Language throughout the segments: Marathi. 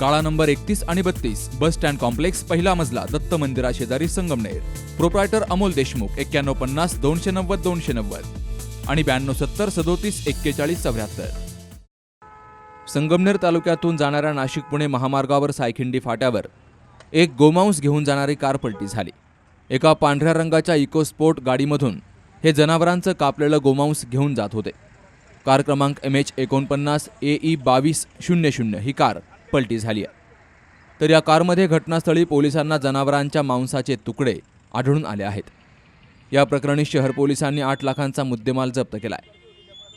काळा नंबर एकतीस आणि बत्तीस बस स्टँड कॉम्प्लेक्स पहिला मजला दत्त मंदिरा शेजारी संगमनेर. प्रोप्रायटर अमोल देशमुख एक्क्याण्णव पन्नास दोनशे नव्वद दोनशे नव्वद. आणि ब्याण्णव सत्तर सदोतीस एक्केचाळीस चौऱ्याहत्तर. संगमनेर तालुक्यातून जाणाऱ्या नाशिक पुणे महामार्गावर सायखिंडी फाट्यावर एक गोमांस घेऊन जाणारी कार पलटी झाली. एका पांढऱ्या रंगाच्या इकोस्पोर्ट गाडीमधून हे जनावरांचं कापलेलं गोमांस घेऊन जात होते. कार क्रमांक एम एच एकोणपन्नास ए ई बावीस शून्य शून्य ही कार पलटी झाली आहे. तर या कारमध्ये घटनास्थळी पोलिसांना जनावरांच्या मांसाचे तुकडे आढळून आले आहेत. या प्रकरणी शहर पोलिसांनी आठ लाखांचा मुद्देमाल जप्त केला आहे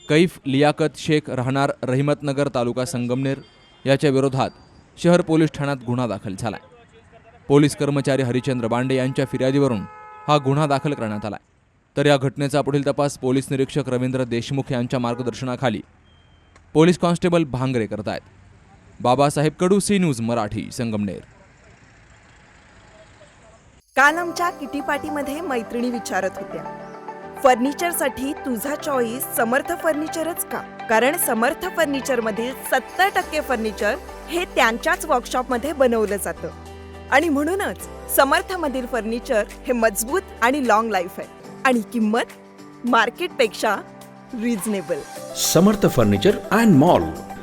कैफ लियाकत शेख राहणार रहिमतनगर तालुका संगमनेर याच्या विरोधात शहर पोलीस ठाण्यात गुन्हा दाखल झाला आहे पोलीस कर्मचारी हरिचंद्र बांडे यांच्या फिर्यादीवरून हा गुन्हा दाखल करण्यात आलाय. तर या घटनेचा पुढील तपास पोलीस निरीक्षक रवींद्र देशमुख यांच्या मार्गदर्शनाखाली पोलीस कॉन्स्टेबल भांगरे करत आहेत बाबासाहेब कडू सी न्यूज मराठी संगमनेर. काल आमच्या किटी पार्टीमध्ये मैत्रिणी विचारत होत्या. फर्निचरसाठी तुझा चॉईस समर्थ फर्निचरच का? कारण समर्थ फर्निचर मधील सत्तर टक्के फर्निचर हे त्यांच्याच वर्कशॉपमध्ये बनवलं जातं. आणि म्हणूनच समर्थ मधील फर्निचर हे मजबूत आणि लॉंग लाईफ आहे. आणि किंमत मार्केटपेक्षा reasonable Samarth furniture and mall.